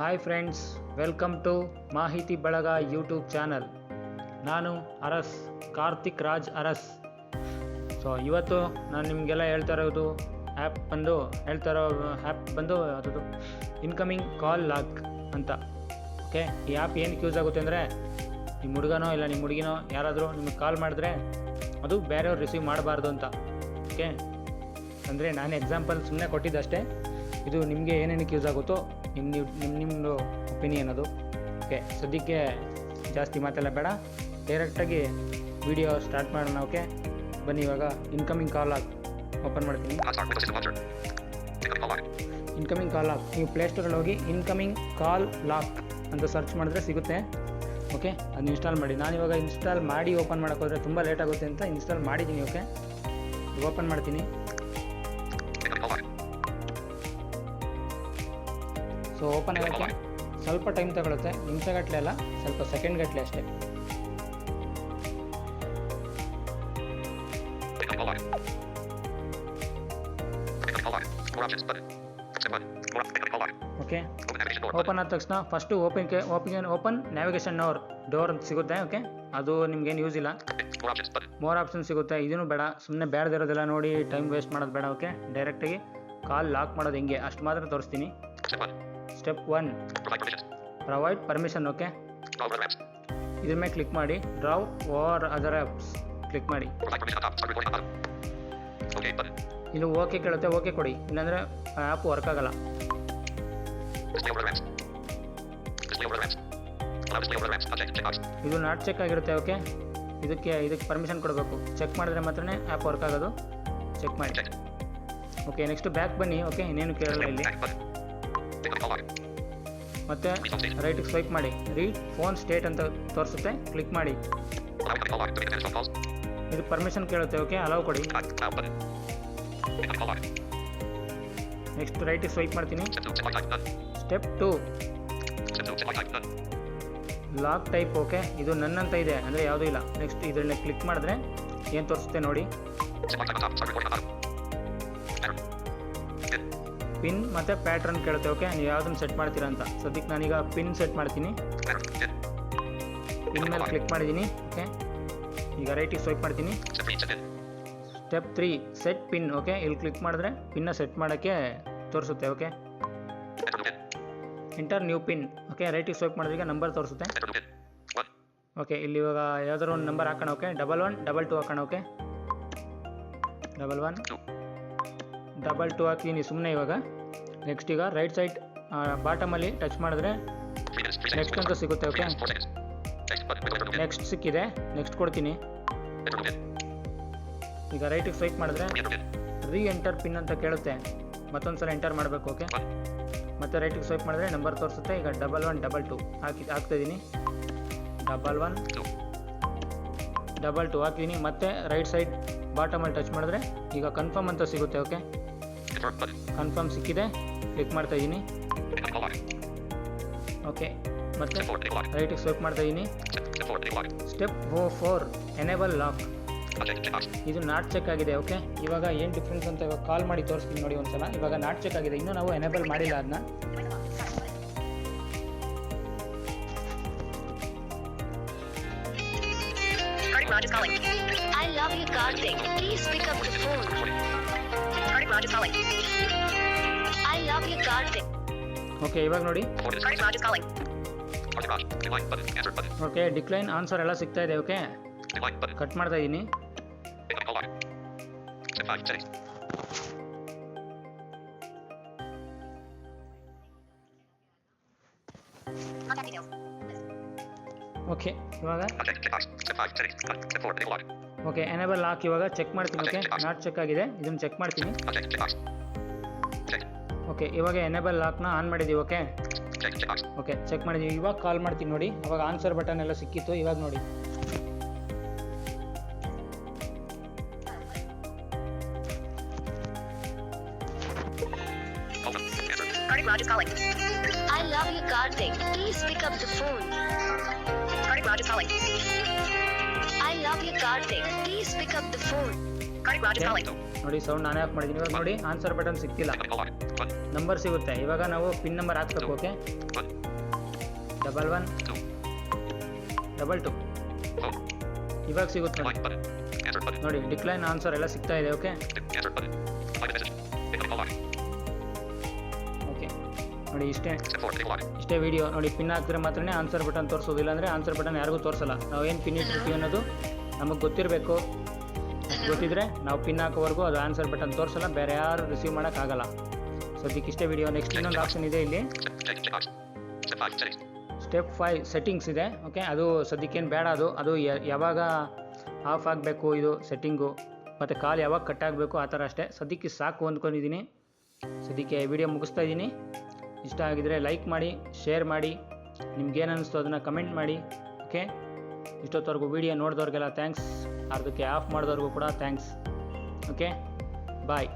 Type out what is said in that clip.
Hi friends welcome to ಮಾಹಿತಿ ಬಳಗ YouTube channel ನಾನು ಅರಸ್, ಕಾರ್ತಿಕ್ ರಾಜ್ ಅರಸ್. ಸೊ ಇವತ್ತು ನಾನು ನಿಮಗೆಲ್ಲ ಹೇಳ್ತಾ ಇರೋದು ಆ್ಯಪ್ ಬಂದು, ಹೇಳ್ತಾ ಇರೋ ಆ್ಯಪ್ ಬಂದು ಅದು ಇನ್ಕಮಿಂಗ್ ಕಾಲ್ ಲಾಕ್ ಅಂತ. ಓಕೆ ಈ ಆ್ಯಪ್ ಏನಕ್ಕೆ ಯೂಸ್ ಆಗುತ್ತೆ ಅಂದರೆ ನಿಮ್ಮ ಹುಡುಗನೋ ಇಲ್ಲ ನಿಮ್ಮ ಹುಡುಗಿನೋ ಯಾರಾದರೂ ನಿಮಗೆ ಕಾಲ್ ಮಾಡಿದ್ರೆ ಅದು ಬೇರೆಯವ್ರು ರಿಸೀವ್ ಮಾಡಬಾರ್ದು ಅಂತ. ಓಕೆ ಅಂದರೆ ನಾನು ಎಕ್ಸಾಂಪಲ್ ಸುಮ್ಮನೆ ಕೊಟ್ಟಿದ್ದಷ್ಟೇ. ಇದು ನಿಮಗೆ ಏನೇನಕ್ಕೆ ಯೂಸ್ ಆಗುತ್ತೋ ನಿಮ್ಮ ನಿಮ್ಮ ನಿಮ್ಮದು ಒಪಿನಿಯನ್ ಅದು. ಓಕೆ ಸದ್ಯಕ್ಕೆ ಜಾಸ್ತಿ ಮಾತೆಲ್ಲ ಬೇಡ. ಡೈರೆಕ್ಟಾಗಿ ವಿಡಿಯೋ ಸ್ಟಾರ್ಟ್ ಮಾಡೋಣ ಓಕೆ ಬನ್ನಿ ಇವಾಗ ಇನ್ಕಮಿಂಗ್ ಕಾಲ್ ಆಗಿ ಓಪನ್ ಮಾಡ್ತೀನಿ. ಇನ್ಕಮಿಂಗ್ ಕಾಲ್ ಲಾಕ್ ನೀವು ಪ್ಲೇಸ್ಟೋರಲ್ಲಿ ಹೋಗಿ ಇನ್ಕಮಿಂಗ್ ಕಾಲ್ ಲಾಕ್ ಅಂತ ಸರ್ಚ್ ಮಾಡಿದ್ರೆ ಸಿಗುತ್ತೆ. ಓಕೆ ಅದನ್ನ ಇನ್ಸ್ಟಾಲ್ ಮಾಡಿ. ನಾನು ಇವಾಗ ಇನ್ಸ್ಟಾಲ್ ಮಾಡಿ ಓಪನ್ ಮಾಡೋಕೆ ಹೋದರೆ ತುಂಬ ಲೇಟ್ ಆಗುತ್ತೆ ಅಂತ ಇನ್ಸ್ಟಾಲ್ ಮಾಡಿದ್ದೀನಿ ಓಕೆ ಓಪನ್ ಮಾಡ್ತೀನಿ. ಸೊ ಓಪನ್ ಆಗೋಕ್ಕೆ ಸ್ವಲ್ಪ ಟೈಮ್ ತಗೊಳುತ್ತೆ. ನಿಮಿಷಗಟ್ಟಲೆ ಅಲ್ಲ, ಸ್ವಲ್ಪ ಸೆಕೆಂಡ್ ಗಟ್ಟಲೆ ಅಷ್ಟೇ. ಓಕೆ. ಓಪನ್ ಆದ ತಕ್ಷಣ first open open open navigation ಅವ್ರ ಡೋರ್ ಅಂತ ಸಿಗುತ್ತೆ ಓಕೆ ಅದು ನಿಮ್ಗೇನು ಯೂಸ್ ಇಲ್ಲ. ಮೋರ್ ಆಪ್ಷನ್ ಸಿಗುತ್ತೆ. ಇದೂ ಬೇಡ. ಸುಮ್ಮನೆ ಬೇಡದಿರೋದಿಲ್ಲ ನೋಡಿ ಟೈಮ್ ವೇಸ್ಟ್ ಮಾಡೋದು ಬೇಡ ಓಕೆ ಡೈರೆಕ್ಟಾಗಿ ಕಾಲ್ ಲಾಕ್ ಮಾಡೋದು ಹೆಂಗೆ. ಅಷ್ಟು ಮಾತ್ರ ತೋರಿಸ್ತೀನಿ. Step one provide permission okay ಇದರ ಮೇಲೆ ಕ್ಲಿಕ್ ಮಾಡಿ. Draw over other app click ಮಾಡಿ ಇದು ಓಕೆ ಕೇಳುತ್ತೆ ಓಕೆ ಕೊಡಿ. ಇಲ್ಲಂದರೆ ಆ್ಯಪ್ ವರ್ಕ್ ಆಗಲ್ಲ. ಇದು ನಾಟ್ ಚೆಕ್ ಆಗಿರುತ್ತೆ ಓಕೆ ಇದಕ್ಕೆ ಇದಕ್ಕೆ ಪರ್ಮಿಷನ್ ಕೊಡಬೇಕು. ಚೆಕ್ ಮಾಡಿದ್ರೆ ಮಾತ್ರವೇ ಆ್ಯಪ್ ವರ್ಕ್ ಆಗೋದು. ಚೆಕ್ ಮಾಡಿ. ಓಕೆ ನೆಕ್ಸ್ಟ್ ಬ್ಯಾಕ್ ಬನ್ನಿ ಓಕೆ ಇನ್ನೇನು ಕೇಳಲ್ಲ ಇಲ್ಲಿ. ಮತ್ತೆ ರೈಟ್ ಸ್ವೈಪ್ ಮಾಡಿ. ರೀಡ್ ಫೋನ್ ಸ್ಟೇಟ್ ಅಂತ ತೋರಿಸುತ್ತೆ. ಕ್ಲಿಕ್ ಮಾಡಿ. ಇದು ಪರ್ಮಿಷನ್ ಕೇಳುತ್ತೆ ಓಕೆ ಅಲೌ ಕೊಡಿ. ನೆಕ್ಸ್ಟ್ ರೈಟ್ ಸ್ವೈಪ್ ಮಾಡ್ತೀನಿ. Step two lock type okay ಇದು ನನ್ನಂತ ಇದೆ, ಅಂದರೆ ಯಾವುದೂ ಇಲ್ಲ. ನೆಕ್ಸ್ಟ್ ಇದನ್ನ ಕ್ಲಿಕ್ ಮಾಡಿದ್ರೆ ಏನು ತೋರಿಸುತ್ತೆ ನೋಡಿ. ಪಿನ್ ಮತ್ತು ಪ್ಯಾಟ್ರನ್ ಕೇಳುತ್ತೆ, ಓಕೆ ನೀವು ಯಾವುದನ್ನು ಸೆಟ್ ಮಾಡ್ತೀರಾ ಅಂತ ಸದ್ಯಕ್ಕೆ ನಾನೀಗ ಪಿನ್ ಸೆಟ್ ಮಾಡ್ತೀನಿ. ಪಿನ್ ಮೇಲೆ ಕ್ಲಿಕ್ ಮಾಡಿದ್ದೀನಿ, ಓಕೆ ಈಗ ರೈಟಿಗೆ ಸ್ವೈಪ್ ಮಾಡ್ತೀನಿ. Step three set pin okay ಇಲ್ಲಿ ಕ್ಲಿಕ್ ಮಾಡಿದ್ರೆ ಪಿನ್ನ ಸೆಟ್ ಮಾಡೋಕ್ಕೆ ತೋರಿಸುತ್ತೆ, okay enter new pin okay ರೈಟಿಗೆ swipe ಮಾಡಿದ್ರೆ ಈಗ ನಂಬರ್ ತೋರಿಸುತ್ತೆ. ಓಕೆ, ಇಲ್ಲಿ ಇವಾಗ ಯಾವ್ದಾದ್ರು ಒಂದು ನಂಬರ್ ಹಾಕೋಣ, okay double one double two ಹಾಕೋಣ, okay double one. Double two ಹಾಕಿದ್ದೀನಿ ಸುಮ್ಮನೆ ಇವಾಗ ನೆಕ್ಸ್ಟ್ ಈಗ ರೈಟ್ ಸೈಡ್ ಬಾಟಮಲ್ಲಿ ಟಚ್ ಮಾಡಿದ್ರೆ ನೆಕ್ಸ್ಟ್ ಅಂತ ಸಿಗುತ್ತೆ ಓಕೆ. ನೆಕ್ಸ್ಟ್ ಸಿಕ್ಕಿದೆ ನೆಕ್ಸ್ಟ್ ಕೊಡ್ತೀನಿ. ಈಗ ರೈಟಿಗೆ ಸ್ವೈಪ್ ಮಾಡಿದ್ರೆ ರೀ ಎಂಟರ್ ಪಿನ್ ಅಂತ ಕೇಳುತ್ತೆ ಮತ್ತೊಂದು ಸಲ ಎಂಟರ್ ಮಾಡಬೇಕು ಓಕೆ. ಮತ್ತೆ ರೈಟಿಗೆ ಸ್ವೈಪ್ ಮಾಡಿದ್ರೆ ನಂಬರ್ ತೋರಿಸುತ್ತೆ ಈಗ ಡಬಲ್ ಒನ್ ಡಬಲ್ ಟು ಹಾಕಿ ಹಾಕ್ತಾಯಿದ್ದೀನಿ ಡಬಲ್ ಒನ್. ಡಬಲ್ ಟು ಹಾಕಿದ್ದೀನಿ ಮತ್ತೆ ರೈಟ್ ಸೈಡ್ ಬಾಟಮಲ್ಲಿ ಟಚ್ ಮಾಡಿದ್ರೆ ಈಗ ಕನ್ಫರ್ಮ್ ಅಂತ ಸಿಗುತ್ತೆ ಓಕೆ. ಕನ್ಫರ್ಮ್ ಸಿಕ್ಕಿದೆ. ಕ್ಲಿಕ್ ಮಾಡ್ತಾ ಇದ್ದೀನಿ ಓಕೆ ಮತ್ತೆ ರೈಟಿಗೆ ಸ್ವೈಪ್ ಮಾಡ್ತಾ ಇದ್ದೀನಿ ಸ್ಟೆಪ್ ಓ ಫೋರ್ ಎನೇಬಲ್ ಲಾಕ್ ಇದು ನಾಟ್ ಚೆಕ್ ಆಗಿದೆ ಓಕೆ ಇವಾಗ ಏನು ಡಿಫ್ರೆನ್ಸ್ ಅಂತ ಇವಾಗ ಕಾಲ್ ಮಾಡಿ ತೋರಿಸ್ತೀನಿ ನೋಡಿ ಒಂದ್ಸಲ. ಇವಾಗ ನಾಟ್ ಚೆಕ್ ಆಗಿದೆ. ಇನ್ನೂ ನಾವು ಎನೇಬಲ್ ಮಾಡಿಲ್ಲ ಅದನ್ನ I love you, Karthik. Please pick up the phone. Raj calling. I love you, Karthik. Okay ಇವಾಗ ನೋಡಿ Four Raj is calling. Kartik Raj. Decline button. Answer button. Okay decline answer ಎಲ್ಲ ಸಿಗ್ತಾ ಇದೆ ಓಕೆ Decline button. ಕಟ್ ಮಾಡ್ತಾ ಇದ್ದೀನಿ Incoming call log. Step five. Settings. Contact details. Okay ಇವಾಗ Unchecked. Check. Step five. Settings. Step four. Enable lock. Okay enable lock ಇವಾಗ check ಮಾಡ್ತೀನಿ okay not check ಆಗಿದೆ. ಇದನ್ನು ಚೆಕ್ ಮಾಡ್ತೀನಿ. ಓಕೆ ಇವಾಗ enable ಲಾಕ್ನ ಆನ್ ಮಾಡಿದ್ದೀವಿ ಓಕೆ ಓಕೆ ಚೆಕ್ ಮಾಡಿದ್ದೀವಿ ಇವಾಗ ಕಾಲ್ ಮಾಡ್ತೀನಿ ನೋಡಿ. ಅವಾಗ ಆನ್ಸರ್ ಬಟನ್ ಎಲ್ಲ ಸಿಕ್ಕಿತ್ತು ಇವಾಗ ನೋಡಿ. I love you, Karthik. Please pick up the phone. Karthik Raj is. ನೋಡಿ ಸೌಂಡ್ ನಾನೇ ಆಫ್ ಮಾಡಿದ್ದೀನಿ. ಇವಾಗ ನೋಡಿ ಆನ್ಸರ್ ಬಟನ್ ಸಿಕ್ತಿಲ್ಲ. ನಂಬರ್ ಸಿಗುತ್ತೆ. ಇವಾಗ ನಾವು ಪಿನ್ ನಂಬರ್ ಹಾಕ್ಬೇಕು okay. Double one. Double two. ಇವಾಗ ಸಿಗುತ್ತೆ. ನೋಡಿ ಡಿಕ್ಲೈನ್ ಆನ್ಸರ್ ಎಲ್ಲ ಸಿಗ್ತಾ ಇದೆ ಓಕೆ ಓಕೆ ನೋಡಿ ಇಷ್ಟೇ. Step 4. Click on ಇಷ್ಟೇ ವಿಡಿಯೋ ನೋಡಿ ಪಿನ್ ಹಾಕಿದ್ರೆ ಮಾತ್ರನೇ ಆನ್ಸರ್ ಬಟನ್ ತೋರಿಸೋದಿಲ್ಲ ಅಂದರೆ ಆನ್ಸರ್ ಬಟನ್ ಯಾರಿಗೂ ತೋರಿಸಲ್ಲ. ನಾವು ಏನು ಪಿನ್ ಇಟ್ಟಿರ್ತೀವಿ ಅನ್ನೋದು ನಮಗೆ ಗೊತ್ತಿರಬೇಕು. ಗೊತ್ತಿದ್ರೆ ನಾವು ಪಿನ್ ಹಾಕೋವರೆಗೂ ಅದು ಆನ್ಸರ್ ಬಟನ್ ತೋರಿಸಲ್ಲ ಬೇರೆ ಯಾರು ರಿಸೀವ್ ಮಾಡೋಕ್ಕಾಗಲ್ಲ ಸದ್ಯಕ್ಕೆ ಇಷ್ಟೇ ವಿಡಿಯೋ ನೆಕ್ಸ್ಟ್ ಇನ್ನೊಂದು ಆಪ್ಷನ್ ಇದೆ ಇಲ್ಲಿ. Step, check, check 5. Step five settings ಇದೆ. ಓಕೆ ಅದು ಸದ್ಯಕ್ಕೇನು ಬೇಡ ಅದು. ಅದು ಯಾವಾಗ ಆಫ್ ಆಗಬೇಕು ಇದು ಸೆಟ್ಟಿಂಗು ಮತ್ತು ಕಾಲ್ ಯಾವಾಗ ಕಟ್ ಆಗಬೇಕು ಆ ಥರ ಅಷ್ಟೇ. ಸದ್ಯಕ್ಕೆ ಸಾಕು ಅಂದ್ಕೊಂಡಿದ್ದೀನಿ. ಸದ್ಯಕ್ಕೆ ವಿಡಿಯೋ ಮುಗಿಸ್ತಾ ಇದ್ದೀನಿ. ಇಷ್ಟ ಆಗಿದರೆ ಲೈಕ್ ಮಾಡಿ ಶೇರ್ ಮಾಡಿ. ನಿಮ್ಗೇನು ಅನ್ನಿಸ್ತು ಅದನ್ನು ಕಮೆಂಟ್ ಮಾಡಿ. ಓಕೆ ಇಷ್ಟೊತ್ತವರೆಗೂ ವಿಡಿಯೋ ನೋಡಿದವ್ರಿಗೆಲ್ಲ ಥ್ಯಾಂಕ್ಸ್ ಅದಕ್ಕೆ ಆಫ್ ಮಾಡಿದವ್ರಿಗೂ ಕೂಡ ಥ್ಯಾಂಕ್ಸ್ ಓಕೆ ಬಾಯ್